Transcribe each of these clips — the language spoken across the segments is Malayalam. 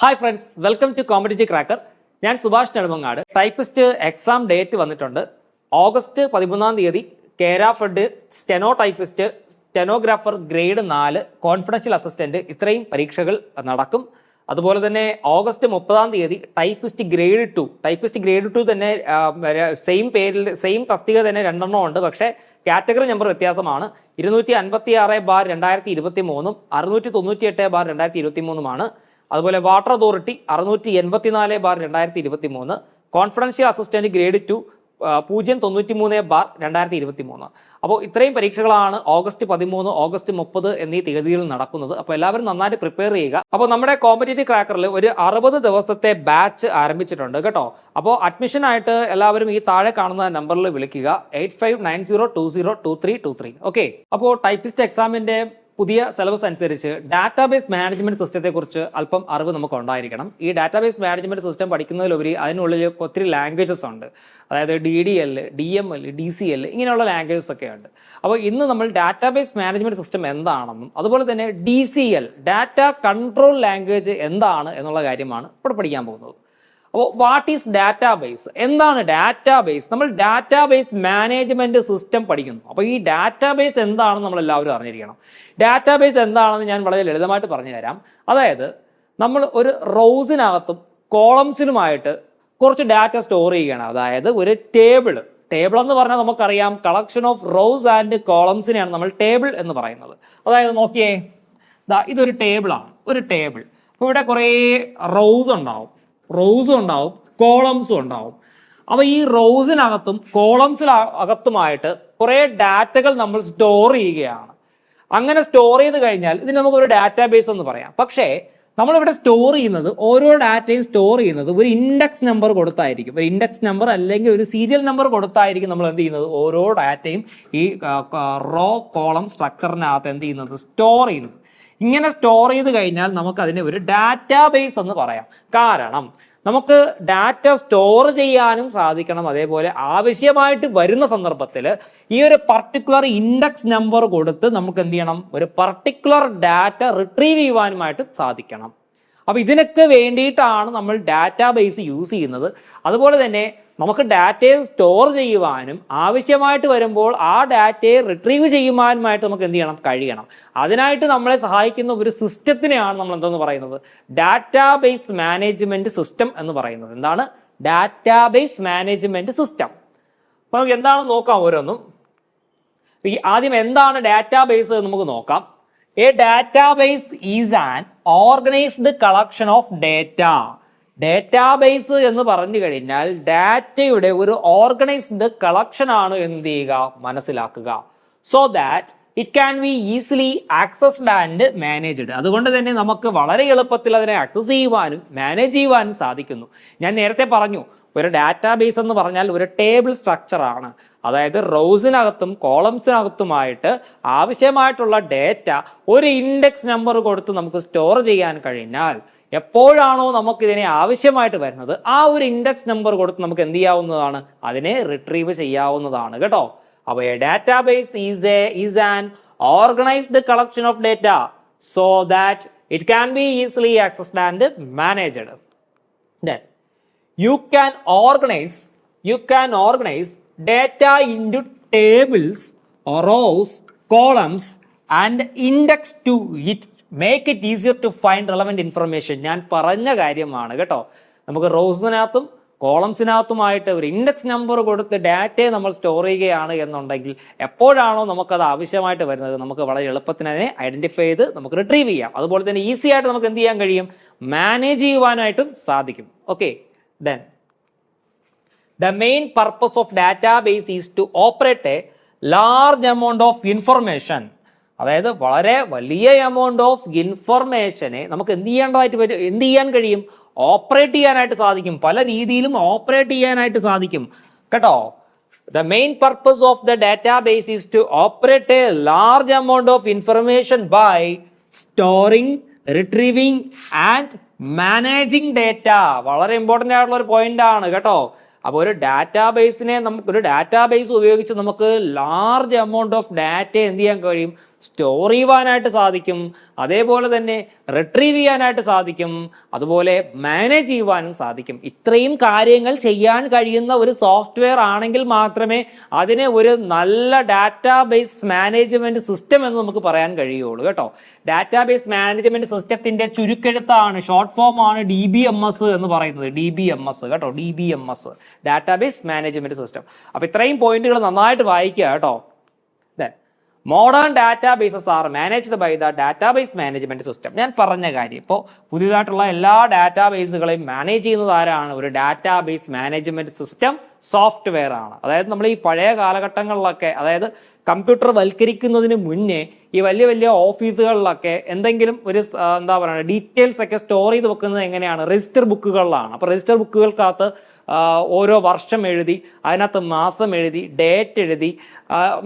Hi friends welcome to competitive cracker ഞാൻ Subhash Nedumangad. Typist exam date വന്നിട്ടുണ്ട്. ഓഗസ്റ്റ് പതിമൂന്നാം തീയതി Kerafed steno typist stenographer grade നാല് കോൺഫിഡൻഷ്യൽ അസിസ്റ്റന്റ് ഇത്രയും പരീക്ഷകൾ നടക്കും. അതുപോലെ തന്നെ ഓഗസ്റ്റ് മുപ്പതാം തീയതി typist grade two typist grade two തന്നെ സെയിം പേരിൽ സെയിം തസ്തിക തന്നെ രണ്ടെണ്ണം ഉണ്ട്. പക്ഷേ കാറ്റഗറി നമ്പർ വ്യത്യാസമാണ്. ഇരുന്നൂറ്റി അൻപത്തി ആറ് ബാർ രണ്ടായിരത്തി ഇരുപത്തി മൂന്നും അറുന്നൂറ്റി തൊണ്ണൂറ്റി എട്ട് ബാർ രണ്ടായിരത്തി ഇരുപത്തി മൂന്നുമാണ് അതുപോലെ വാട്ടർ അതോറിറ്റി അറുന്നൂറ്റി എൺപത്തിനാല് ബാർ രണ്ടായിരത്തി ഇരുപത്തി മൂന്ന് കോൺഫിഡൻഷ്യൽ അസിസ്റ്റന്റ് ഗ്രേഡ് ടു പൂജ്യം തൊണ്ണൂറ്റി മൂന്ന് ബാർ രണ്ടായിരത്തി ഇരുപത്തി മൂന്ന് അപ്പോൾ ഇത്രയും പരീക്ഷകളാണ് ഓഗസ്റ്റ് പതിമൂന്ന് ഓഗസ്റ്റ് മുപ്പത് എന്നീ തീയതികളിൽ നടക്കുന്നത്. അപ്പോൾ എല്ലാവരും നന്നായിട്ട് പ്രിപ്പയർ ചെയ്യുക. അപ്പോൾ നമ്മുടെ കോമ്പറ്റേറ്റീവ് ക്രാക്കറിൽ ഒരു അറുപത് ദിവസത്തെ ബാച്ച് ആരംഭിച്ചിട്ടുണ്ട് കേട്ടോ. അപ്പോൾ അഡ്മിഷനായിട്ട് എല്ലാവരും ഈ താഴെ കാണുന്ന നമ്പറിൽ വിളിക്കുക. Eight five nine zero two zero two three two three. Okay. അപ്പോൾ ടൈപ്പിസ്റ്റ് എക്സാമിന്റെ പുതിയ സിലബസ് അനുസരിച്ച് ഡാറ്റാബേസ് മാനേജ്മെന്റ് സിസ്റ്റത്തെക്കുറിച്ച് അല്പം അറിവ് നമുക്ക് ഉണ്ടായിരിക്കണം ഈ ഡാറ്റാബേസ് മാനേജ്മെന്റ് സിസ്റ്റം പഠിക്കുന്നതിലുപരി അതിനുള്ളിൽ ഒത്തിരി ലാംഗ്വേജസ് ഉണ്ട്. അതായത് D D L D M L D C L ഇങ്ങനെയുള്ള ലാംഗ്വേജസ് ഒക്കെ ഉണ്ട് അപ്പോൾ ഇന്ന് നമ്മൾ ഡാറ്റാബേസ് മാനേജ്മെന്റ് സിസ്റ്റം എന്താണെന്നും അതുപോലെ തന്നെ D C L data control language എന്താണ് എന്നുള്ള കാര്യമാണ് ഇവിടെ പഠിക്കാൻ പോകുന്നത്. അപ്പോൾ വാട്ട് ഈസ് ഡാറ്റാബേസ് എന്താണ് ഡാറ്റാബേസ് നമ്മൾ ഡാറ്റാബേസ് മാനേജ്മെന്റ് സിസ്റ്റം പഠിക്കുന്നു. അപ്പോൾ ഈ ഡാറ്റാബേസ് എന്താണെന്ന് നമ്മൾ എല്ലാവരും അറിഞ്ഞിരിക്കണം. ഡാറ്റാബേസ് എന്താണെന്ന് ഞാൻ വളരെ ലളിതമായിട്ട് പറഞ്ഞു തരാം അതായത് നമ്മൾ ഒരു റോസിനകത്തും കോളംസിനുമായിട്ട് കുറച്ച് ഡാറ്റ സ്റ്റോർ ചെയ്യുകയാണ്. അതായത് ഒരു ടേബിൾ ടേബിൾ എന്ന് പറഞ്ഞാൽ നമുക്കറിയാം കളക്ഷൻ ഓഫ് റോസ് ആൻഡ് കോളംസിനെയാണ് നമ്മൾ ടേബിൾ എന്ന് പറയുന്നത്. അതായത് നോക്കിയേ ഇതൊരു ടേബിളാണ് ഒരു ടേബിൾ അപ്പോൾ ഇവിടെ കുറേ റോസ് ഉണ്ടാവും. റോസും ഉണ്ടാവും കോളംസും ഉണ്ടാവും. അപ്പൊ ഈ റോസിനകത്തും കോളംസിൽ അകത്തുമായിട്ട് കുറെ ഡാറ്റകൾ നമ്മൾ സ്റ്റോർ ചെയ്യുകയാണ്. അങ്ങനെ സ്റ്റോർ ചെയ്ത് കഴിഞ്ഞാൽ ഇത് നമുക്ക് ഒരു ഡാറ്റാബേസ് എന്ന് പറയാം. പക്ഷേ നമ്മളിവിടെ സ്റ്റോർ ചെയ്യുന്നത് ഓരോ ഡാറ്റയും സ്റ്റോർ ചെയ്യുന്നത് ഒരു ഇൻഡെക്സ് നമ്പർ കൊടുത്തായിരിക്കും. ഒരു ഇൻഡെക്സ് നമ്പർ അല്ലെങ്കിൽ ഒരു സീരിയൽ നമ്പർ കൊടുത്തായിരിക്കും നമ്മൾ എന്ത് ചെയ്യുന്നത്? ഓരോ ഡാറ്റയും ഈ റോ കോളം സ്ട്രക്ചറിനകത്ത് എന്ത് ചെയ്യുന്നത്? സ്റ്റോർ ചെയ്യുന്നത്. ഇങ്ങനെ സ്റ്റോർ ചെയ്ത് കഴിഞ്ഞാൽ നമുക്ക് അതിനെ ഒരു ഡാറ്റാബേസ് എന്ന് പറയാം. കാരണം നമുക്ക് ഡാറ്റ സ്റ്റോർ ചെയ്യാനും സാധിക്കണം. അതേപോലെ ആവശ്യമായിട്ട് വരുന്ന സന്ദർഭത്തിൽ ഈ ഒരു പർട്ടിക്കുലർ ഇൻഡെക്സ് നമ്പർ കൊടുത്ത് നമുക്ക് എന്ത് ചെയ്യണം? ഒരു പർട്ടിക്കുലർ ഡാറ്റ റിട്രീവ് ചെയ്യുവാനുമായിട്ട് സാധിക്കണം. അപ്പൊ ഇതിനൊക്കെ വേണ്ടിയിട്ടാണ് നമ്മൾ ഡാറ്റാബേസ് യൂസ് ചെയ്യുന്നത്. അതുപോലെ തന്നെ നമുക്ക് ഡാറ്റയെ സ്റ്റോർ ചെയ്യുവാനും ആവശ്യമായിട്ട് വരുമ്പോൾ ആ ഡാറ്റയെ റിട്രീവ് ചെയ്യുവാനുമായിട്ട് നമുക്ക് എന്ത് ചെയ്യണം? കഴിയണം. അതിനായിട്ട് നമ്മളെ സഹായിക്കുന്ന ഒരു സിസ്റ്റത്തിനെയാണ് നമ്മൾ എന്തെന്ന് പറയുന്നത്? ഡാറ്റാബേസ് മാനേജ്മെന്റ് സിസ്റ്റം എന്ന് പറയുന്നത്. എന്താണ്? ഡാറ്റാബേസ് മാനേജ്മെന്റ് സിസ്റ്റം അപ്പൊ നമുക്ക് എന്താണ് നോക്കാം ഓരോന്നും? ഈ ആദ്യം എന്താണ് ഡാറ്റാബേസ് നമുക്ക് നോക്കാം. A database is an organised collection of data database എന്ന് പറഞ്ഞു കഴിഞ്ഞാൽ ഡാറ്റയുടെ ഒരു ഓർഗനൈസ്ഡ് കളക്ഷൻ ആണ് എന്ത് ചെയ്യുക? മനസ്സിലാക്കുക. So that it can be easily accessed and managed അതുകൊണ്ട് തന്നെ നമുക്ക് വളരെ എളുപ്പത്തിൽ അതിനെ ആക്സസ് ചെയ്യുവാനും മാനേജ് ചെയ്യുവാനും സാധിക്കുന്നു. ഞാൻ നേരത്തെ പറഞ്ഞു ഒരു ഡാറ്റാബേസ് എന്ന് പറഞ്ഞാൽ ഒരു ടേബിൾ സ്ട്രക്ചർ ആണ്. അതായത് റോസിനകത്തും കോളംസിനകത്തുമായിട്ട് ആവശ്യമായിട്ടുള്ള ഡേറ്റ ഒരു ഇൻഡെക്സ് നമ്പർ കൊടുത്ത് നമുക്ക് സ്റ്റോർ ചെയ്യാൻ കഴിഞ്ഞാൽ എപ്പോഴാണോ നമുക്ക് ഇതിനെ ആവശ്യമായിട്ട് വരുന്നത് ആ ഒരു ഇൻഡെക്സ് നമ്പർ കൊടുത്ത് നമുക്ക് എന്ത് ചെയ്യാവുന്നതാണ്? അതിനെ റിട്രീവ് ചെയ്യാവുന്നതാണ് കേട്ടോ. അപ്പോൾ a database is a is an organised collection of data so that it can be easily accessed and managed then can organise you can organise data into tables rows columns and index to it make it easier to find relevant information ഞാൻ പറഞ്ഞ കാര്യമാണ് കേട്ടോ. നമുക്ക് റോസിനകത്തും കോളംസിനകത്തുമായിട്ട് ഒരു ഇൻഡെക്സ് നമ്പർ കൊടുത്ത് ഡാറ്റയെ നമ്മൾ സ്റ്റോർ ചെയ്യുകയാണ് എന്നുണ്ടെങ്കിൽ എപ്പോഴാണോ നമുക്കത് ആവശ്യമായിട്ട് വരുന്നത് നമുക്ക് വളരെ എളുപ്പത്തിന് അതിനെ ഐഡന്റിഫൈ ചെയ്ത് നമുക്ക് റിട്രീവ് ചെയ്യാം. അതുപോലെ തന്നെ ഈസി ആയിട്ട് നമുക്ക് എന്ത് ചെയ്യാൻ കഴിയും? മാനേജ് ചെയ്യുവാനായിട്ടും സാധിക്കും. Okay then the main purpose of database is to operate a large amount of information. അതായത് വളരെ വലിയ എമൗണ്ട് ഓഫ് ഇൻഫർമേഷനെ നമുക്ക് എന്ത് ചെയ്യേണ്ടതായിട്ട് പറ്റും എന്ത് ചെയ്യാൻ കഴിയും? ഓപ്പറേറ്റ് ചെയ്യാനായിട്ട് സാധിക്കും. പല രീതിയിലും ഓപ്പറേറ്റ് ചെയ്യാനായിട്ട് സാധിക്കും. കേട്ടോ? The main purpose of the database is to operate a large amount of information by storing retrieving and managing data വളരെ ഇമ്പോർട്ടന്റ് ആയിട്ടുള്ള ഒരു പോയിന്റ് ആണ് കേട്ടോ? അപ്പോൾ ഒരു ഡാറ്റാബേസിനെ നമുക്ക് ഒരു ഡാറ്റാബേസ് ഉപയോഗിച്ച് നമുക്ക് ലാർജ് എമൗണ്ട് ഓഫ് ഡാറ്റ എന്ത് ചെയ്യാൻ കഴിയും? സ്റ്റോർ ചെയ്യുവാനായിട്ട് സാധിക്കും അതേപോലെ തന്നെ റിട്രീവ് ചെയ്യാനായിട്ട് സാധിക്കും അതുപോലെ മാനേജ് ചെയ്യുവാനും സാധിക്കും. ഇത്രയും കാര്യങ്ങൾ ചെയ്യാൻ കഴിയുന്ന ഒരു സോഫ്റ്റ്വെയർ ആണെങ്കിൽ മാത്രമേ അതിനെ ഒരു നല്ല ഡാറ്റാബേസ് മാനേജ്മെന്റ് സിസ്റ്റം എന്ന് നമുക്ക് പറയാൻ കഴിയുള്ളൂ കേട്ടോ. ഡാറ്റാബേസ് മാനേജ്മെന്റ് സിസ്റ്റത്തിന്റെ ചുരുക്കെഴുത്താണ് ഷോർട്ട് ഫോം ആണ് ഡി ബി എം എസ് എന്ന് പറയുന്നത്. ഡി ബി എം എസ് കേട്ടോ D B M S database management system അപ്പൊ ഇത്രയും പോയിന്റുകൾ നന്നായിട്ട് വായിക്കുക കേട്ടോ. Modern databases are managed by the database management system ഞാൻ പറഞ്ഞ കാര്യം ഇപ്പോൾ പുതിയതായിട്ടുള്ള എല്ലാ ഡാറ്റാബേസുകളെയും മാനേജ് ചെയ്യുന്നത് ആരാണ്? ഒരു ഡാറ്റാബേസ് മാനേജ്മെന്റ് സിസ്റ്റം സോഫ്റ്റ്വെയർ ആണ്. അതായത് നമ്മൾ ഈ പഴയ കാലഘട്ടങ്ങളിലൊക്കെ അതായത് കമ്പ്യൂട്ടർ വൽക്കരിക്കുന്നതിന് മുന്നേ ഈ വലിയ വലിയ ഓഫീസുകളിലൊക്കെ എന്തെങ്കിലും ഒരു എന്താ പറയുക ഡീറ്റെയിൽസ് ഒക്കെ സ്റ്റോർ ചെയ്ത് വെക്കുന്നത് എങ്ങനെയാണ്? രജിസ്റ്റർ ബുക്കുകളിലാണ് അപ്പോൾ രജിസ്റ്റർ ബുക്കുകൾക്കകത്ത് ഓരോ വർഷം എഴുതി അതിനകത്ത് മാസം എഴുതി ഡേറ്റ് എഴുതി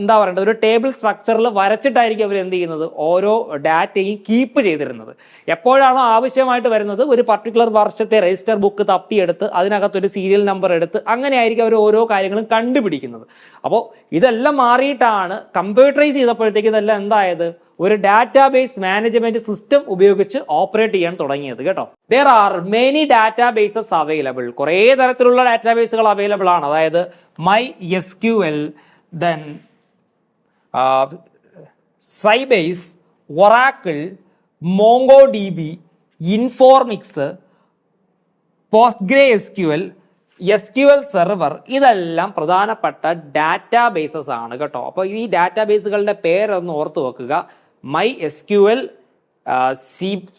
എന്താ പറയണ്ടത്? ഒരു ടേബിൾ സ്ട്രക്ചറിൽ വരച്ചിട്ടായിരിക്കും അവർ എന്ത് ചെയ്യുന്നത്? ഓരോ ഡാറ്റയും കീപ്പ് ചെയ്തിരുന്നത്. എപ്പോഴാണോ ആവശ്യമായിട്ട് വരുന്നത് ഒരു പർട്ടിക്കുലർ വർഷത്തെ രജിസ്റ്റർ ബുക്ക് തപ്പിയെടുത്ത് അതിനകത്തൊരു സീരിയൽ നമ്പർ എടുത്ത് അങ്ങനെയായിരിക്കും അവർ ഓരോ കാര്യങ്ങളും കണ്ടുപിടിക്കുന്നത്. അപ്പോൾ ഇതെല്ലാം മാറിയിട്ടാണ് കമ്പ്യൂട്ടറൈസ് ചെയ്തപ്പോഴത്തേക്ക് ഇതെല്ലാം എന്തായത്? ഒരു ഡാറ്റാബേസ് മാനേജ്മെന്റ് സിസ്റ്റം ഉപയോഗിച്ച് ഓപ്പറേറ്റ് ചെയ്യാൻ തുടങ്ങിയത് കേട്ടോ. There are many databases available കുറേ തരത്തിലുള്ള ഡാറ്റാബേസുകൾ അവൈലബിൾ ആണ്. അതായത് My S Q L then Sybase Oracle Mongo D B Informix Postgre S Q L S Q L server ഇതെല്ലാം പ്രധാനപ്പെട്ട ഡാറ്റാബേസസ് ആണ് കേട്ടോ. അപ്പോൾ ഈ ഡാറ്റാബേസുകളുടെ പേരൊന്ന് ഓർത്തു വെക്കുക. My S Q L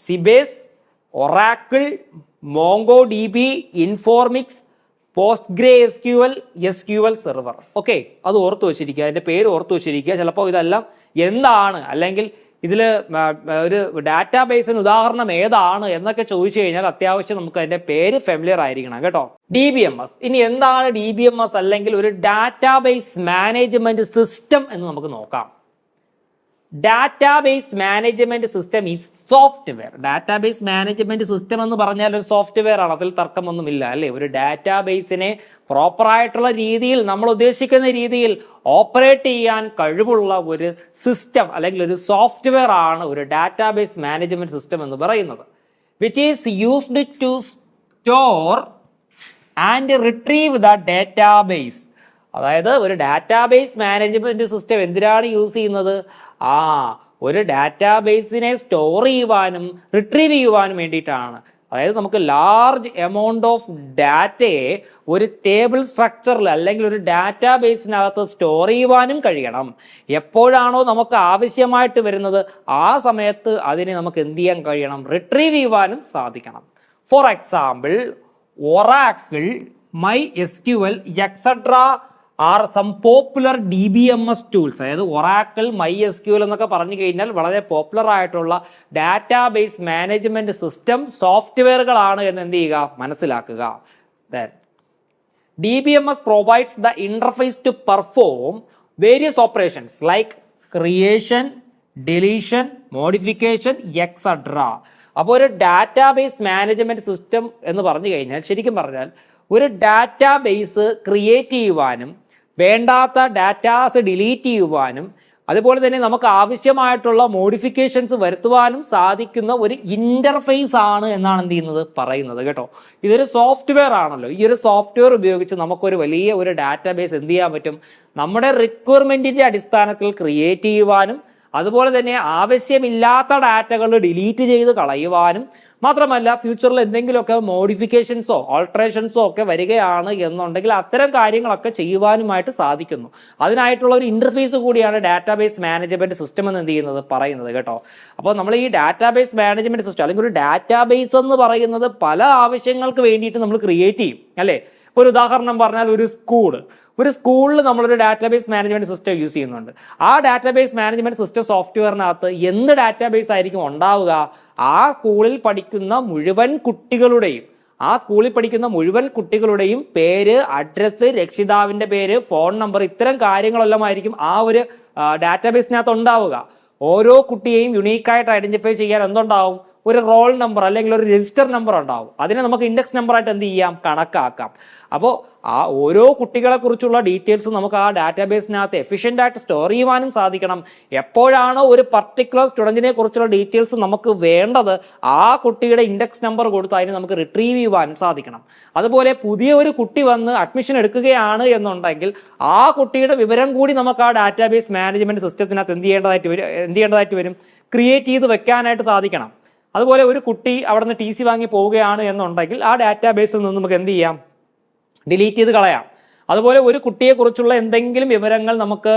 Sybase Oracle Mongo D B Informix Postgre S Q L S Q L server okay അത് ഓർത്ത് വെച്ചിരിക്കുക. അതിന്റെ പേര് ഓർത്ത് വെച്ചിരിക്കുക. ചിലപ്പോൾ ഇതെല്ലാം എന്താണ്? അല്ലെങ്കിൽ ഇതിൽ ഒരു ഡാറ്റാ ബേസിന് ഉദാഹരണം ഏതാണ് എന്നൊക്കെ ചോദിച്ചു കഴിഞ്ഞാൽ അത്യാവശ്യം നമുക്ക് അതിന്റെ പേര് ഫെമിലിയർ ആയിരിക്കണം കേട്ടോ. ഡി ബി എം എസ് ഇനി എന്താണ് ഡി ബി എം എസ് അല്ലെങ്കിൽ ഒരു ഡാറ്റാ ബേസ് മാനേജ്മെന്റ് സിസ്റ്റം എന്ന് നമുക്ക് നോക്കാം. Database management system is software database management system എന്ന് പറഞ്ഞാൽ ഒരു സോഫ്റ്റ്വെയർ ആണ്. അതിൽ തർക്കമൊന്നുമില്ല അല്ലേ? ഒരു ഡാറ്റാബേസിനെ പ്രോപ്പർ ആയിട്ടുള്ള രീതിയിൽ നമ്മൾ ഉദ്ദേശിക്കുന്ന രീതിയിൽ ഓപ്പറേറ്റ് ചെയ്യാൻ കഴിവുള്ള ഒരു സിസ്റ്റം അല്ലെങ്കിൽ ഒരു സോഫ്റ്റ്വെയർ ആണ് ഒരു ഡാറ്റാബേസ് മാനേജ്മെന്റ് സിസ്റ്റം എന്ന് പറയുന്നത്. Which is used to store and retrieve the database അതായത് ഒരു ഡാറ്റാബേസ് മാനേജ്മെന്റ് സിസ്റ്റം എന്തിനാണ് യൂസ് ചെയ്യുന്നത്? ആ ഒരു ഡാറ്റാബേസിനെ സ്റ്റോർ ചെയ്യുവാനും റിട്രീവ് ചെയ്യുവാനും വേണ്ടിയിട്ടാണ്. അതായത് നമുക്ക് ലാർജ് എമൗണ്ട് ഓഫ് ഡാറ്റയെ ഒരു ടേബിൾ സ്ട്രക്ചറിൽ അല്ലെങ്കിൽ ഒരു ഡാറ്റാബേസിനകത്ത് സ്റ്റോർ ചെയ്യുവാനും കഴിയണം. എപ്പോഴാണോ നമുക്ക് ആവശ്യമായിട്ട് വരുന്നത് ആ സമയത്ത് അതിനെ നമുക്ക് എന്ത് ചെയ്യാൻ കഴിയണം? റിട്രീവ് ചെയ്യുവാനും സാധിക്കണം. For example Oracle My S Q L etcetera are some popular D B M S tools അതായത് Oracle My S Q L എന്നൊക്കെ പറഞ്ഞു കഴിഞ്ഞാൽ വളരെ പോപ്പുലർ ആയിട്ടുള്ള ഡാറ്റാബേസ് മാനേജ്മെന്റ് സിസ്റ്റം സോഫ്റ്റ്വെയറുകളാണ് എന്ന് എന്ത് ചെയ്യുക? മനസ്സിലാക്കുക. D B M S provides the interface to perform various operations like creation deletion modification etcetera അപ്പോൾ ഒരു ഡാറ്റാബേസ് മാനേജ്മെന്റ് സിസ്റ്റം എന്ന് പറഞ്ഞു കഴിഞ്ഞാൽ ശരിക്കും പറഞ്ഞാൽ ഒരു ഡാറ്റാബേസ് ക്രിയേറ്റ് ചെയ്യുവാനും വേണ്ടാത്ത ഡാറ്റാസ് ഡിലീറ്റ് ചെയ്യുവാനും അതുപോലെ തന്നെ നമുക്ക് ആവശ്യമായിട്ടുള്ള മോഡിഫിക്കേഷൻസ് വരുത്തുവാനും സാധിക്കുന്ന ഒരു ഇന്റർഫേസ് ആണ് എന്നാണ് എന്ത് ചെയ്യുന്നത്? പറയുന്നത് കേട്ടോ. ഇതൊരു സോഫ്റ്റ്വെയർ ആണല്ലോ. ഈ ഒരു സോഫ്റ്റ്വെയർ ഉപയോഗിച്ച് നമുക്കൊരു വലിയ ഒരു ഡാറ്റാബേസ് എന്ത് ചെയ്യാൻ പറ്റും? നമ്മുടെ റിക്വയർമെന്റിന്റെ അടിസ്ഥാനത്തിൽ ക്രിയേറ്റ് ചെയ്യുവാനും അതുപോലെ തന്നെ ആവശ്യമില്ലാത്ത ഡാറ്റകൾ ഡിലീറ്റ് ചെയ്ത് കളയുവാനും മാത്രമല്ല ഫ്യൂച്ചറിൽ എന്തെങ്കിലുമൊക്കെ മോഡിഫിക്കേഷൻസോ ഓൾട്രേഷൻസോ ഒക്കെ വരികയാണ് എന്നുണ്ടെങ്കിൽ അത്തരം കാര്യങ്ങളൊക്കെ ചെയ്യുവാനുമായിട്ട് സാധിക്കുന്നു. അതിനായിട്ടുള്ള ഒരു ഇന്റർഫേസ് കൂടിയാണ് ഡാറ്റാബേസ് മാനേജ്മെന്റ് സിസ്റ്റം എന്ന് എന്ത് ചെയ്യുന്നത്? പറയുന്നത് കേട്ടോ. അപ്പോൾ നമ്മൾ ഈ ഡാറ്റാബേസ് മാനേജ്മെന്റ് സിസ്റ്റം അല്ലെങ്കിൽ ഒരു ഡാറ്റാബേസ് എന്ന് പറയുന്നത് പല ആവശ്യങ്ങൾക്ക് വേണ്ടിയിട്ട് നമ്മൾ ക്രിയേറ്റ് ചെയ്യും അല്ലേ? ഒരു ഉദാഹരണം പറഞ്ഞാൽ ഒരു സ്കൂൾ. ഒരു സ്കൂളിൽ നമ്മളൊരു ഡാറ്റാബേസ് മാനേജ്മെന്റ് സിസ്റ്റം യൂസ് ചെയ്യുന്നുണ്ട്. ആ ഡാറ്റാബേസ് മാനേജ്മെന്റ് സിസ്റ്റം സോഫ്റ്റ്വെയറിനകത്ത് എന്ത് ഡാറ്റാബേസ് ആയിരിക്കും ഉണ്ടാവുക? ആ സ്കൂളിൽ പഠിക്കുന്ന മുഴുവൻ കുട്ടികളുടെയും ആ സ്കൂളിൽ പഠിക്കുന്ന മുഴുവൻ കുട്ടികളുടെയും പേര് അഡ്രസ്സ് രക്ഷിതാവിന്റെ പേര് ഫോൺ നമ്പർ ഇത്തരം കാര്യങ്ങളെല്ലാം ആയിരിക്കും ആ ഒരു ഡാറ്റാബേസിനകത്ത് ഉണ്ടാവുക. ഓരോ കുട്ടിയെയും യുണീക്കായിട്ട് ഐഡന്റിഫൈ ചെയ്യാൻ എന്തുണ്ടാവും? ഒരു റോൾ നമ്പർ അല്ലെങ്കിൽ ഒരു രജിസ്റ്റർ നമ്പർ ഉണ്ടാവും. അതിനെ നമുക്ക് ഇൻഡെക്സ് നമ്പറായിട്ട് എന്ത് ചെയ്യാം? കണക്കാക്കാം. അപ്പോൾ ആ ഓരോ കുട്ടികളെ കുറിച്ചുള്ള ഡീറ്റെയിൽസ് നമുക്ക് ആ ഡാറ്റാബേസിനകത്ത് എഫിഷ്യന്റ് ആയിട്ട് സ്റ്റോർ ചെയ്യുവാനും സാധിക്കണം. എപ്പോഴാണോ ഒരു പർട്ടിക്കുലർ സ്റ്റുഡന്റിനെ കുറിച്ചുള്ള ഡീറ്റെയിൽസ് നമുക്ക് വേണ്ടത് ആ കുട്ടിയുടെ ഇൻഡെക്സ് നമ്പർ കൊടുത്ത് അതിന് നമുക്ക് റിട്രീവ് ചെയ്യുവാനും സാധിക്കണം. അതുപോലെ പുതിയ ഒരു കുട്ടി വന്ന് അഡ്മിഷൻ എടുക്കുകയാണ് എന്നുണ്ടെങ്കിൽ ആ കുട്ടിയുടെ വിവരം കൂടി നമുക്ക് ആ ഡാറ്റാബേസ് മാനേജ്മെന്റ് സിസ്റ്റത്തിനകത്ത് എന്ത് ചെയ്യേണ്ടതായിട്ട് വരും? എന്ത് ചെയ്യേണ്ടതായിട്ട് വരും? ക്രിയേറ്റ് ചെയ്ത് വെക്കാനായിട്ട് സാധിക്കണം. അതുപോലെ ഒരു കുട്ടി അവിടെ നിന്ന് ടി സി വാങ്ങി പോവുകയാണ് എന്നുണ്ടെങ്കിൽ ആ ഡാറ്റാബേസിൽ നിന്ന് നമുക്ക് എന്ത് ചെയ്യാം? ഡിലീറ്റ് ചെയ്ത് കളയാം. അതുപോലെ ഒരു കുട്ടിയെക്കുറിച്ചുള്ള എന്തെങ്കിലും വിവരങ്ങൾ നമുക്ക്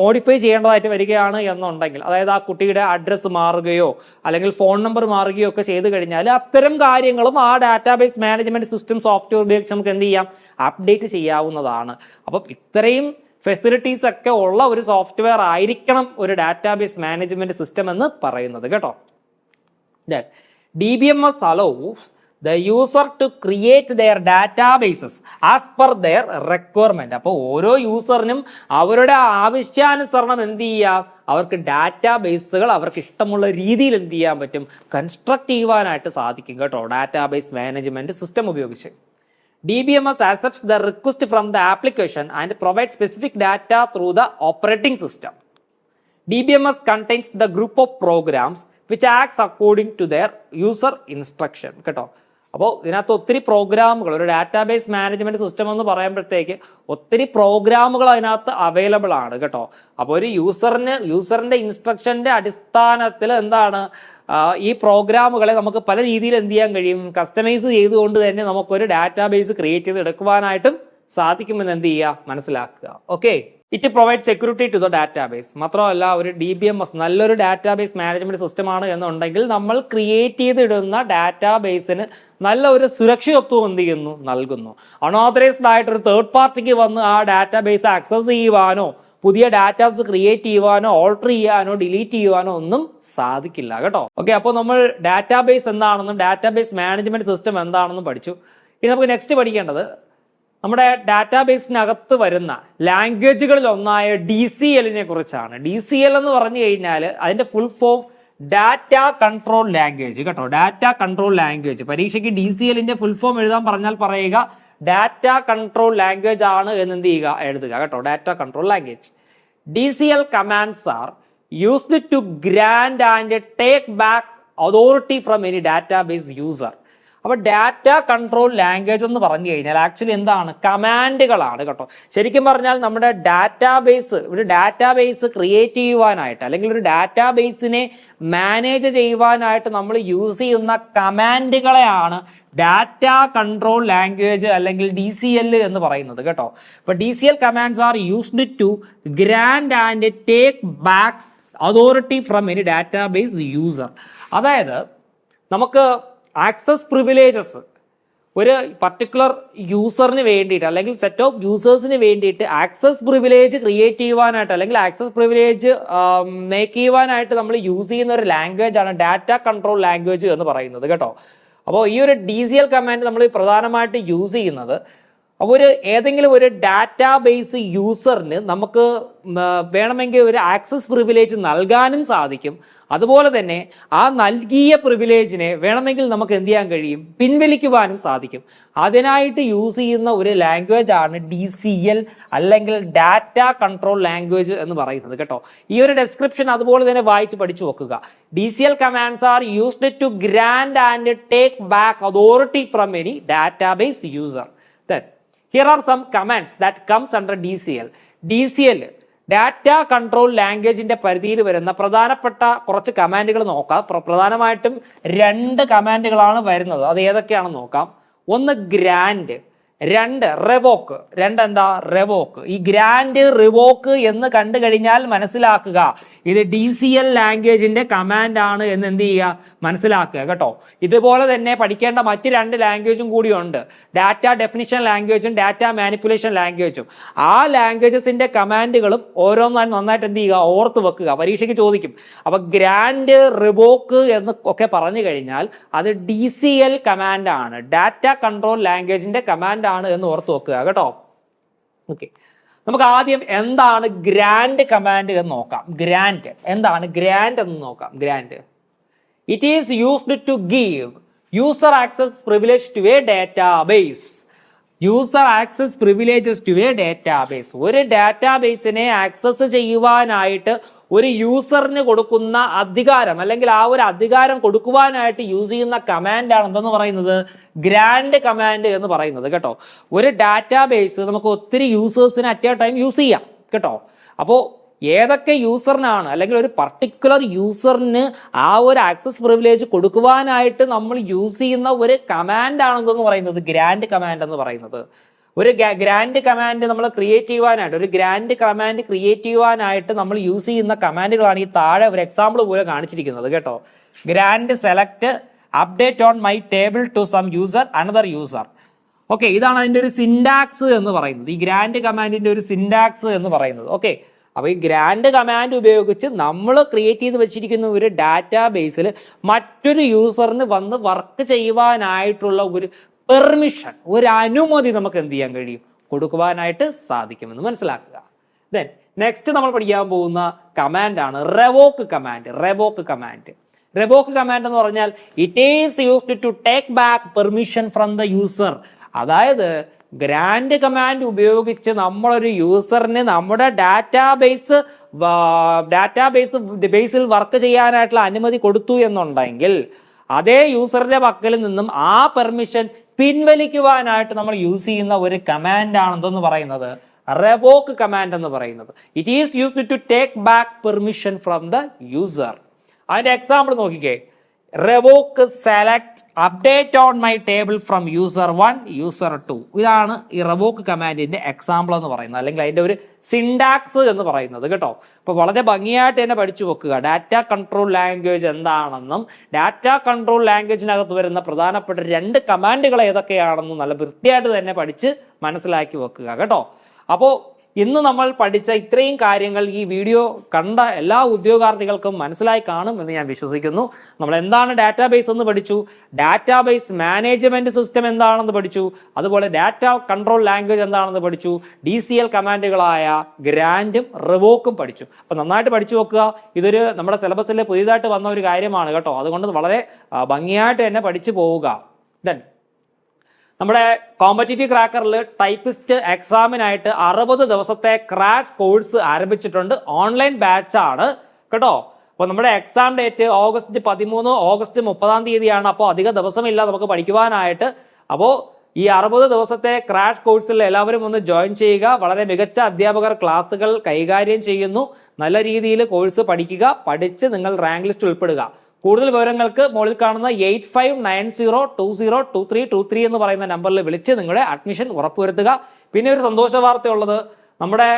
മോഡിഫൈ ചെയ്യേണ്ടതായിട്ട് വരികയാണ് എന്നുണ്ടെങ്കിൽ അതായത് ആ കുട്ടിയുടെ അഡ്രസ്സ് മാറുകയോ അല്ലെങ്കിൽ ഫോൺ നമ്പർ മാറുകയോ ഒക്കെ ചെയ്തു കഴിഞ്ഞാൽ അത്തരം കാര്യങ്ങളും ആ ഡാറ്റാബേസ് മാനേജ്മെന്റ് സിസ്റ്റം സോഫ്റ്റ്വെയർ ഉപയോഗിച്ച് നമുക്ക് എന്ത് ചെയ്യാം? അപ്ഡേറ്റ് ചെയ്യാവുന്നതാണ്. അപ്പം ഇത്രയും ഫെസിലിറ്റീസ് ഒക്കെ ഉള്ള ഒരു സോഫ്റ്റ്വെയർ ആയിരിക്കണം ഒരു ഡാറ്റാബേസ് മാനേജ്മെന്റ് സിസ്റ്റം എന്ന് പറയുന്നത് കേട്ടോ. That DBMS allows the user to create their databases as per their requirement. അപ്പോൾ ഓരോ യൂസറിനും അവരുടെ ആവശ്യാനുസരണം എന്ത് ചെയ്യാം അവർക്ക് ഡാറ്റാബേസുകൾ അവർക്ക് ഇഷ്ടമുള്ള രീതിയിൽ എന്ത് ചെയ്യാൻ പറ്റും കൺസ്ട്രക്ട് ചെയ്യുവാനായിട്ട് സാധിക്കും കേട്ടോ ഡാറ്റാബേസ് system സിസ്റ്റം ഉപയോഗിച്ച് DBMS accepts the request from the application and provides specific data through the operating system. DBMS contains the group of programs which acts according to their user instruction കേട്ടോ? അപ്പോൾ ഇതിനകത്ത് ഒത്തിരി പ്രോഗ്രാമുകൾ ഒരു ഡാറ്റാബേസ് മാനേജ്മെന്റ് സിസ്റ്റം എന്ന് പറയുമ്പോഴത്തേക്ക് ഒത്തിരി പ്രോഗ്രാമുകൾ അതിനകത്ത് അവൈലബിൾ ആണ് കേട്ടോ? അപ്പോൾ ഒരു യൂസറിന് യൂസറിന്റെ ഇൻസ്ട്രക്ഷന്റെ അടിസ്ഥാനത്തിൽ എന്താണ് ഈ പ്രോഗ്രാമുകളെ നമുക്ക് പല രീതിയിൽ എന്ത് ചെയ്യാൻ കഴിയും? കസ്റ്റമൈസ് ചെയ്തുകൊണ്ട് തന്നെ നമുക്കൊരു ഡാറ്റാബേസ് ക്രിയേറ്റ് ചെയ്ത് എടുക്കുവാനായിട്ടും സാധിക്കുമെന്ന് എന്ത് ചെയ്യുക? മനസ്സിലാക്കുക. Okay it provide security to the database മാത്രമല്ല ഒരു ഡി ബി എം എസ് നല്ലൊരു ഡാറ്റാബേസ് മാനേജ്മെന്റ് സിസ്റ്റമാണ് എന്നുണ്ടെങ്കിൽ നമ്മൾ ക്രിയേറ്റ് ചെയ്തിടുന്ന ഡാറ്റാബേസിന് നല്ല ഒരു സുരക്ഷിതത്വം എന്ത് ചെയ്യുന്നു? നൽകുന്നു. അൺഓതറൈസ്ഡ് ആയിട്ട് ഒരു തേർഡ് പാർട്ടിക്ക് വന്ന് ആ ഡാറ്റാബേസ് ആക്സസ് ചെയ്യുവാനോ പുതിയ ഡാറ്റാസ് ക്രിയേറ്റ് ചെയ്യുവാനോ ഓൾട്ടർ ചെയ്യാനോ ഡിലീറ്റ് ചെയ്യുവാനോ ഒന്നും സാധിക്കില്ല. കേട്ടോ? ഓക്കെ അപ്പോൾ നമ്മൾ ഡാറ്റാബേസ് എന്താണെന്നും ഡാറ്റാബേസ് മാനേജ്മെന്റ് സിസ്റ്റം എന്താണെന്നും പഠിച്ചു. ഇനി നമുക്ക് നെക്സ്റ്റ് പഠിക്കേണ്ടത് നമ്മുടെ ഡാറ്റാബേസിനകത്ത് വരുന്ന ലാംഗ്വേജുകളിൽ ഒന്നായ ഡി സി എല്ലിനെ കുറിച്ചാണ്. ഡി സി എൽ എന്ന് പറഞ്ഞു കഴിഞ്ഞാൽ അതിന്റെ full form data control language കേട്ടോ. ഡാറ്റ കൺട്രോൾ ലാംഗ്വേജ് പരീക്ഷയ്ക്ക് ഡി സി എല്ലിന്റെ ഫുൾ ഫോം എഴുതാൻ പറഞ്ഞാൽ പറയുക ഡാറ്റ കൺട്രോൾ ലാംഗ്വേജ് ആണ് എന്ന് എന്ത് ചെയ്യുക? എഴുതുക കേട്ടോ. Data control language D C L commands are used to grant and take back authority from any database user അപ്പൊ ഡാറ്റ കൺട്രോൾ ലാംഗ്വേജ് എന്ന് പറഞ്ഞു കഴിഞ്ഞാൽ ആക്ച്വലി എന്താണ്? കമാൻഡുകളാണ് കേട്ടോ. ശരിക്കും പറഞ്ഞാൽ നമ്മുടെ ഡാറ്റാബേസ് ഒരു ഡാറ്റാബേസ് ക്രിയേറ്റ് ചെയ്യുവാനായിട്ട് അല്ലെങ്കിൽ ഒരു ഡാറ്റാബേസിനെ മാനേജ് ചെയ്യുവാനായിട്ട് നമ്മൾ യൂസ് ചെയ്യുന്ന കമാൻഡുകളെയാണ് ഡാറ്റ കൺട്രോൾ ലാംഗ്വേജ് അല്ലെങ്കിൽ ഡി സി എൽ എന്ന് പറയുന്നത് കേട്ടോ. അപ്പൊ D C L commands are used to grant and take back authority from any database user അതായത് നമുക്ക് ആക്സസ് പ്രിവിലേജസ് ഒരു പർട്ടിക്കുലർ യൂസറിന് വേണ്ടിയിട്ട് അല്ലെങ്കിൽ സെറ്റ് ഓഫ് യൂസേഴ്സിന് വേണ്ടിയിട്ട് ആക്സസ് പ്രിവിലേജ് ക്രിയേറ്റ് ചെയ്യുവാനായിട്ട് അല്ലെങ്കിൽ ആക്സസ് പ്രിവിലേജ് മേക്ക് ചെയ്യുവാനായിട്ട് നമ്മൾ യൂസ് ചെയ്യുന്ന ഒരു ലാംഗ്വേജ് ആണ് ഡാറ്റ കൺട്രോൾ ലാംഗ്വേജ് എന്ന് പറയുന്നത് കേട്ടോ. അപ്പോൾ ഈ ഒരു ഡി സി എൽ കമാൻഡ് നമ്മൾ പ്രധാനമായിട്ട് യൂസ് ചെയ്യുന്നത് അപ്പോൾ ഒരു ഏതെങ്കിലും ഒരു ഡാറ്റാബേസ് യൂസറിന് നമുക്ക് വേണമെങ്കിൽ ഒരു ആക്സസ് പ്രിവിലേജ് നൽകാനും സാധിക്കും. അതുപോലെ തന്നെ ആ നൽകിയ പ്രിവിലേജിനെ വേണമെങ്കിൽ നമുക്ക് എന്ത് ചെയ്യാൻ കഴിയും? പിൻവലിക്കുവാനും സാധിക്കും. അതിനായിട്ട് യൂസ് ചെയ്യുന്ന ഒരു ലാംഗ്വേജ് ആണ് ഡി സി എൽ അല്ലെങ്കിൽ ഡാറ്റ കൺട്രോൾ ലാംഗ്വേജ് എന്ന് പറയുന്നത് കേട്ടോ. ഈ ഒരു ഡെസ്ക്രിപ്ഷൻ അതുപോലെ തന്നെ വായിച്ച് പഠിച്ചു വെക്കുക. D C L commands are used to grant and take back authority from any database user then here are some commands that comes under D C L D C L data control ലാംഗ്വേജിന്റെ പരിധിയിൽ വരുന്ന പ്രധാനപ്പെട്ട കുറച്ച് കമാൻഡുകൾ നോക്കാം. പ്ര- പ്രധാനമായിട്ടും രണ്ട് കമാൻഡുകളാണ് വരുന്നത്. അത് ഏതൊക്കെയാണെന്ന് നോക്കാം. ഒന്ന് ഗ്രാൻഡ് രണ്ട് റെവോക്ക് രണ്ട് എന്താ റെവോക്ക് ഈ ഗ്രാൻഡ് റിവോക്ക് എന്ന് കണ്ടു കഴിഞ്ഞാൽ മനസ്സിലാക്കുക. ഇത് ഡി സി എൽ ലാംഗ്വേജിന്റെ കമാൻഡ് ആണ് എന്ന് എന്ത് ചെയ്യുക? മനസ്സിലാക്കുക കേട്ടോ. ഇതുപോലെ തന്നെ പഠിക്കേണ്ട മറ്റ് രണ്ട് ലാംഗ്വേജും കൂടിയുണ്ട് ഡാറ്റ ഡെഫിനിഷൻ ലാംഗ്വേജും ഡാറ്റ മാനിപ്പുലേഷൻ ലാംഗ്വേജും ആ ലാംഗ്വേജസിന്റെ കമാൻഡുകളും ഓരോന്നായി നന്നായിട്ട് എന്ത് ചെയ്യുക? ഓർത്ത് വെക്കുക. പരീക്ഷയ്ക്ക് ചോദിക്കും. അപ്പൊ ഗ്രാൻഡ് റിവോക്ക് എന്ന് ഒക്കെ പറഞ്ഞു കഴിഞ്ഞാൽ അത് ഡി സി എൽ കമാൻഡ് ആണ്. ഡാറ്റ കൺട്രോൾ ലാംഗ്വേജിന്റെ കമാൻഡ് ആണ് എന്ന് ഓർത്ത് വെക്കുക കേട്ടോ. ഓക്കെ നമുക്ക് ആദ്യം എന്താണ് ഗ്രാൻഡ് കമാൻഡ് എന്ന് നോക്കാം. ഗ്രാൻഡ് എന്താണ് ഗ്രാൻഡ് എന്ന് നോക്കാം. Grant it is used to give user access privilege to a database user access privileges to a database ഒരു ഡാറ്റാബേസിനെ ആക്സസ് ചെയ്യുവാനായിട്ട് ഒരു യൂസറിന് കൊടുക്കുന്ന അധികാരം അല്ലെങ്കിൽ ആ ഒരു അധികാരം കൊടുക്കുവാനായിട്ട് യൂസ് ചെയ്യുന്ന കമാൻഡ് ആണ് എന്തെന്ന് പറയുന്നത്? ഗ്രാൻഡ് കമാൻഡ് എന്ന് പറയുന്നത് കേട്ടോ. ഒരു ഡാറ്റാബേസ് നമുക്ക് ഒത്തിരി യൂസേഴ്സിന് അറ്റ് എ ടൈം യൂസ് ചെയ്യാം കേട്ടോ. അപ്പോൾ ഏതൊക്കെ യൂസറിനാണ് അല്ലെങ്കിൽ ഒരു പർട്ടിക്കുലർ യൂസറിന് ആ ഒരു ആക്സസ് പ്രിവിലേജ് കൊടുക്കുവാനായിട്ട് നമ്മൾ യൂസ് ചെയ്യുന്ന ഒരു കമാൻഡ് ആണെന്ന് പറയുന്നത്? ഗ്രാൻഡ് കമാൻഡ് എന്ന് പറയുന്നത്. ഒരു ഗ്രാൻഡ് കമാൻഡ് നമ്മൾ ക്രിയേറ്റ് ചെയ്യുവാനായിട്ട് ഒരു ഗ്രാൻഡ് കമാൻഡ് ക്രിയേറ്റ് ചെയ്യുവാനായിട്ട് നമ്മൾ യൂസ് ചെയ്യുന്ന കമാൻഡുകളാണ് ഈ താഴെ ഒരു എക്സാമ്പിൾ പോലെ കാണിച്ചിരിക്കുന്നത് കേട്ടോ. Grant select update on my table to some user another user okay ഇതാണ് അതിന്റെ ഒരു സിൻഡാക്സ് എന്ന് പറയുന്നത്. ഈ ഗ്രാൻഡ് കമാൻഡിന്റെ ഒരു സിൻഡാക്സ് എന്ന് പറയുന്നത്. ഓക്കെ അപ്പോൾ ഈ ഗ്രാൻഡ് കമാൻഡ് ഉപയോഗിച്ച് നമ്മൾ ക്രിയേറ്റ് ചെയ്ത് വെച്ചിരിക്കുന്ന ഒരു ഡാറ്റാ ബേസിൽ മറ്റൊരു യൂസറിന് വന്ന് വർക്ക് ചെയ്യുവാനായിട്ടുള്ള ഒരു പെർമിഷൻ ഒരു അനുമതി നമുക്ക് എന്ത് ചെയ്യാൻ കഴിയും? കൊടുക്കുവാനായിട്ട് സാധിക്കുമെന്ന് മനസ്സിലാക്കുക. ദെൻ നെക്സ്റ്റ് നമ്മൾ പഠിക്കാൻ പോകുന്ന കമാൻഡ് ആണ് revoke command revoke command revoke command എന്ന് പറഞ്ഞാൽ it is used to take back permission from the user അതായത് ഗ്രാൻഡ് കമാൻഡ് ഉപയോഗിച്ച് നമ്മളൊരു യൂസറിന് നമ്മുടെ ഡാറ്റാബേസ് ഡാറ്റാബേസ് ബേസിൽ വർക്ക് ചെയ്യാനായിട്ടുള്ള അനുമതി കൊടുത്തു എന്നുണ്ടെങ്കിൽ അതേ യൂസറിന്റെ പക്കൽ നിന്നും ആ പെർമിഷൻ പിൻവലിക്കുവാനായിട്ട് നമ്മൾ യൂസ് ചെയ്യുന്ന ഒരു കമാൻഡ് ആണ് എന്തെന്ന് പറയുന്നത്? റെവോക്ക് കമാൻഡ് എന്ന് പറയുന്നത്. It is used to take back permission from the user അതിന്റെ എക്സാമ്പിൾ നോക്കിക്കേ. Revoke select update on my table from user one user two ഇതാണ് ഈ റെവോക്ക് കമാൻഡിന്റെ എക്സാമ്പിൾ എന്ന് പറയുന്നത്. അല്ലെങ്കിൽ അതിന്റെ ഒരു സിൻഡാക്സ് എന്ന് പറയുന്നത് കേട്ടോ. അപ്പോൾ വളരെ ഭംഗിയായിട്ട് തന്നെ പഠിച്ചു വെക്കുക. ഡാറ്റ കൺട്രോൾ ലാംഗ്വേജ് എന്താണെന്നും ഡാറ്റ കൺട്രോൾ ലാംഗ്വേജിനകത്ത് വരുന്ന പ്രധാനപ്പെട്ട രണ്ട് കമാൻഡുകൾ ഏതൊക്കെയാണെന്നും നല്ല വൃത്തിയായിട്ട് തന്നെ പഠിച്ച് മനസ്സിലാക്കി വെക്കുക കേട്ടോ. അപ്പോൾ ഇന്ന് നമ്മൾ പഠിച്ച ഇത്രയും കാര്യങ്ങൾ ഈ വീഡിയോ കണ്ട എല്ലാ ഉദ്യോഗാർത്ഥികൾക്കും മനസ്സിലായി കാണും എന്ന് ഞാൻ വിശ്വസിക്കുന്നു. നമ്മൾ എന്താണ് ഡാറ്റാബേസ് എന്ന് പഠിച്ചു? ഡാറ്റാബേസ് മാനേജ്മെന്റ് സിസ്റ്റം എന്താണെന്ന് പഠിച്ചു? അതുപോലെ ഡാറ്റ കൺട്രോൾ ലാംഗ്വേജ് എന്താണെന്ന് പഠിച്ചു? ഡി സി എൽ കമാൻഡുകളായ ഗ്രാൻഡും റിവോക്കും പഠിച്ചു. അപ്പൊ നന്നായിട്ട് പഠിച്ചു നോക്കുക. ഇതൊരു നമ്മുടെ സിലബസിൽ പുതിയതായിട്ട് വന്ന ഒരു കാര്യമാണ് കേട്ടോ. അതുകൊണ്ട് വളരെ ഭംഗിയായിട്ട് തന്നെ പഠിച്ചു പോവുക. ദെൻ നമ്മുടെ കോമ്പറ്റേറ്റീവ് ക്രാക്കറിൽ ടൈപ്പിസ്റ്റ് എക്സാമിനായിട്ട് അറുപത് ദിവസത്തെ ക്രാഷ് കോഴ്സ് ആരംഭിച്ചിട്ടുണ്ട്. ഓൺലൈൻ ബാച്ചാണ് കേട്ടോ? അപ്പോൾ നമ്മുടെ എക്സാം ഡേറ്റ് ഓഗസ്റ്റ് പതിമൂന്ന് ഓഗസ്റ്റ് മുപ്പതാം തീയതിയാണ്. അപ്പോൾ അധിക ദിവസമില്ല നമുക്ക് പഠിക്കുവാനായിട്ട്. അപ്പോൾ ഈ അറുപത് ദിവസത്തെ ക്രാഷ് കോഴ്സിൽ എല്ലാവരും ഒന്ന് ജോയിൻ ചെയ്യുക. വളരെ മികച്ച അധ്യാപകർ ക്ലാസ്സുകൾ കൈകാര്യം ചെയ്യുന്നു. നല്ല രീതിയിൽ കോഴ്സ് പഠിക്കുക. പഠിച്ച് നിങ്ങൾ റാങ്ക് ലിസ്റ്റ് ഉൾപ്പെടുക. കൂടുതൽ വിവരങ്ങൾക്ക് മുകളിൽ കാണുന്ന eight five nine zero two zero two three two three എന്ന് പറയുന്ന നമ്പറിൽ വിളിച്ച് നിങ്ങളുടെ അഡ്മിഷൻ ഉറപ്പുവരുത്തുക. പിന്നെ ഒരു സന്തോഷ വാർത്തയുള്ളത് നമ്മുടെ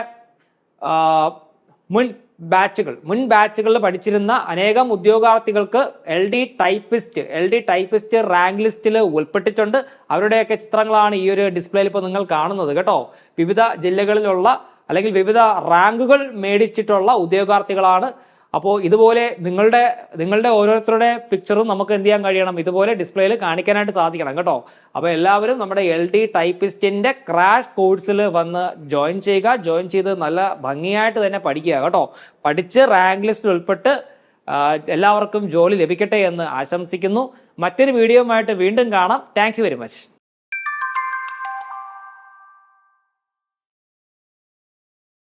മുൻ ബാച്ചുകൾ മുൻ ബാച്ചുകളിൽ പഠിച്ചിരുന്ന അനേകം ഉദ്യോഗാർത്ഥികൾക്ക് L D typist L D typist rank ലിസ്റ്റിൽ ഉൾപ്പെട്ടിട്ടുണ്ട്. അവരുടെയൊക്കെ ചിത്രങ്ങളാണ് ഈ ഒരു ഡിസ്പ്ലേയിൽ ഇപ്പോൾ നിങ്ങൾ കാണുന്നത് കേട്ടോ. വിവിധ ജില്ലകളിലുള്ള അല്ലെങ്കിൽ വിവിധ റാങ്കുകൾ മേടിച്ചിട്ടുള്ള ഉദ്യോഗാർത്ഥികളാണ് അപ്പോൾ ഇതുപോലെ നിങ്ങളുടെ നിങ്ങളുടെ ഓരോരുത്തരുടെ പിക്ചറും നമുക്ക് എന്ത് ചെയ്യാൻ കഴിയണം? ഇതുപോലെ ഡിസ്പ്ലേയിൽ കാണിക്കാനായിട്ട് സാധിക്കണം കേട്ടോ. അപ്പോൾ എല്ലാവരും നമ്മുടെ എൽ ഡി ടൈപ്പിസ്റ്റിന്റെ ക്രാഷ് കോഴ്സിൽ വന്ന് ജോയിൻ ചെയ്യുക. ജോയിൻ ചെയ്ത് നല്ല ഭംഗിയായിട്ട് തന്നെ പഠിക്കുക കേട്ടോ. പഠിച്ച് റാങ്ക് ലിസ്റ്റിൽ ഉൾപ്പെട്ട് എല്ലാവർക്കും ജോലി ലഭിക്കട്ടെ എന്ന് ആശംസിക്കുന്നു. മറ്റൊരു വീഡിയോയുമായിട്ട് വീണ്ടും കാണാം. Thank very much